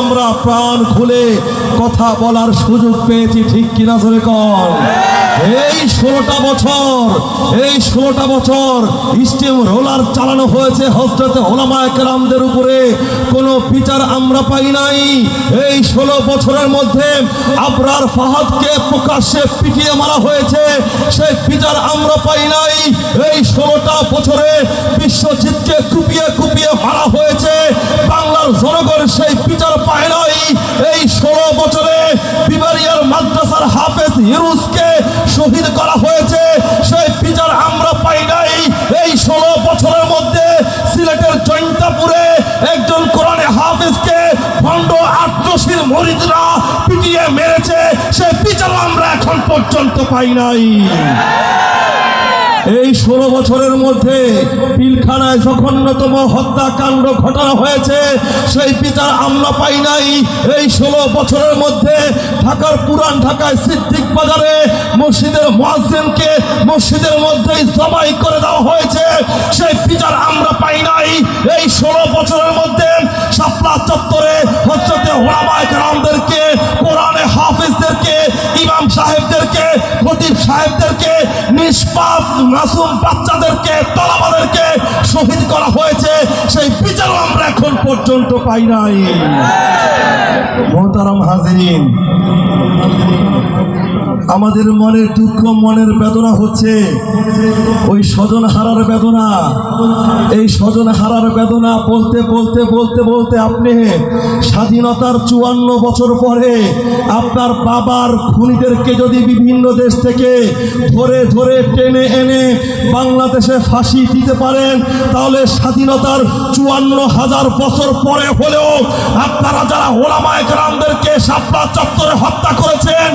আমরা প্রাণ খুলে কথা বলার সুযোগ পেয়েছি, ঠিক কিনা ধরে কর এই ষোলোটা বছর, এই ষোলোটা বছর স্টিম রোলার চালানো হয়েছে হজরতে ওলামায় কেরামদের উপরে। কোনো বিচার আমরা পাই নাই। এই ষোলো বছরের মধ্যে আবরার ফাহাদকে প্রকাশ্যে পিটিয়ে মারা হয়েছে সেই বিচার আমরা পাই নাই। এই ষোলোটা বছরে বিশ্বজিৎকে কুপিয়ে কুপিয়ে মারা হয়েছে বাংলার জনগণ সেই বিচার পায় নাই এই ষোলো বছরে বিবারিয়ার মাদ্রাসার ইউরুসকে শহীদ করা হয়েছে, সেই বিচার আমরা পাই নাই। এই ষোলো বছরের মধ্যে সিলেটের জৈন্তাপুরে একজন কোরআনে হাফিজকে ভণ্ড আত্মশীল মরিদরা পিটিয়ে মেরেছে সেই বিচার আমরা এখন পর্যন্ত পাই নাই। এই ষোলো বছরের মধ্যে পিলখানায় জঘন্যতম হত্যাকাণ্ড ঘটানো হয়েছে, সেই বিচার আমরা পাই নাই। এই ষোলো বছরের মধ্যে ঢাকার পুরান ঢাকায় সিদ্দিক বাজারে মসজিদের মোয়াজ্জেনকে মসজিদের মধ্যেই জমাই করে দেওয়া হয়েছে, সেই বিচার আমরা পাই নাই। এই ষোলো বছরের মধ্যে শাপলা চত্বরে হচ্ছে ওলামায় কালামদেরকে কোরআনে হাফিজদেরকে, ইমাম সাহেবদেরকে খতিব সাহেবদেরকে নিষ্পাপ মাসুম বাচ্চাদেরকে তলাবাদেরকে শহীদ করা হয়েছে। সেই বিচারও আমরা এখন পর্যন্ত পাই নাই। মোহতারাম হাজিরিন, আমাদের মনের দুঃখ, মনের বেদনা হচ্ছে, ওই স্বজন হারার বেদনা। এই স্বজন হারার বেদনা বলতে বলতে বলতে বলতে আপনি স্বাধীনতার চুয়ান্ন বছর পরে আপনার বাবার খুনিদেরকে যদি বিভিন্ন দেশ থেকে ধরে ধরে, টেনে, এনে বাংলাদেশে ফাঁসি দিতে পারেন, তাহলে স্বাধীনতার চুয়ান্ন হাজার বছর পরে হলেও আপনারা যারা ওলামায় গ্রামদেরকে সাপলা চত্বরে হত্যা করেছেন,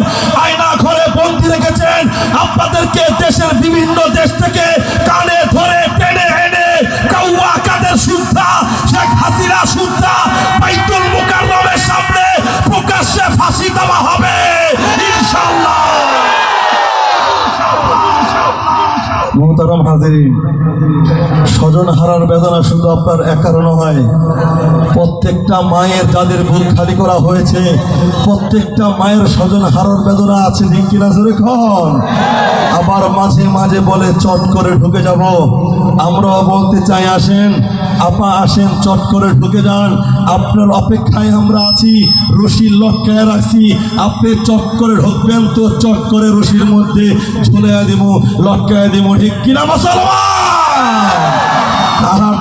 আয়না ঘরে বন্দি রেখেছেন, আপনাদেরকে দেশের বিভিন্ন দেশ থেকে কানে ধরে টেনে এনে কাউয়া কাদের সুদ্ধা শেখ হাসিনা সুদ্ধা মোহতারাম হাজিরিন স্বজন হারার বেদনা শুধু আপনার এক একার হয় প্রত্যেকটা মায়ের যাদের বুক খালি করা হয়েছে, প্রত্যেকটা মায়ের স্বজন হারার বেদনা আছে ঠিক কিনা জোরে আবার মাঝে মাঝে বলে চট করে ঢুকে যাব। আমরাও বলতে চাই, আসেন। আপা, আসেন, চট করে ঢুকে যান। আপনার অপেক্ষায় আমরা আছি, রশির লটকায় রাখছি। আপনি চট করে ঢুকবেন তো চট করে রশির মধ্যে ঝুলে দিব লটকায় দিব, ঠিক কিনা মুসলমান?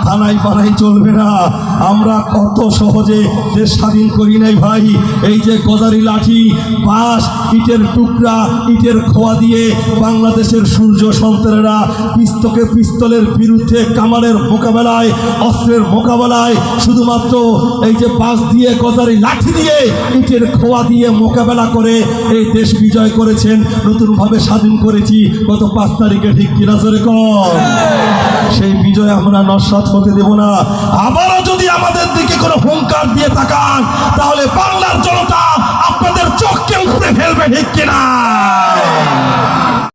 থানায় পানাই চলবে না। আমরা কত সহজে দেশ স্বাধীন করি নাই ভাই। এই যে গজারি লাঠি, বাঁশ, ইটের টুকরা, ইটের খোয়া দিয়ে বাংলাদেশের সূর্য সন্তানেরা পিস্তকে পিস্তলের বিরুদ্ধে কামানের মোকাবেলায়, অস্ত্রের মোকাবেলায়, শুধুমাত্র এই যে বাঁশ দিয়ে, গজারি লাঠি দিয়ে, ইটের খোয়া দিয়ে মোকাবেলা করে এই দেশ বিজয় করেছেন, নতুনভাবে স্বাধীন করেছি, গত পাঁচ তারিখে ঠিক কিনা জোরে কর সেই বিজয় আমরা নস্বাত হতে দেব না। আবারও যদি আমাদের দিকে কোনো হুঙ্কার দিয়ে তাকান, তাহলে বাংলার জনতা আপনাদের চোখকে উপড়ে ফেলবে, ঠিক কিনা?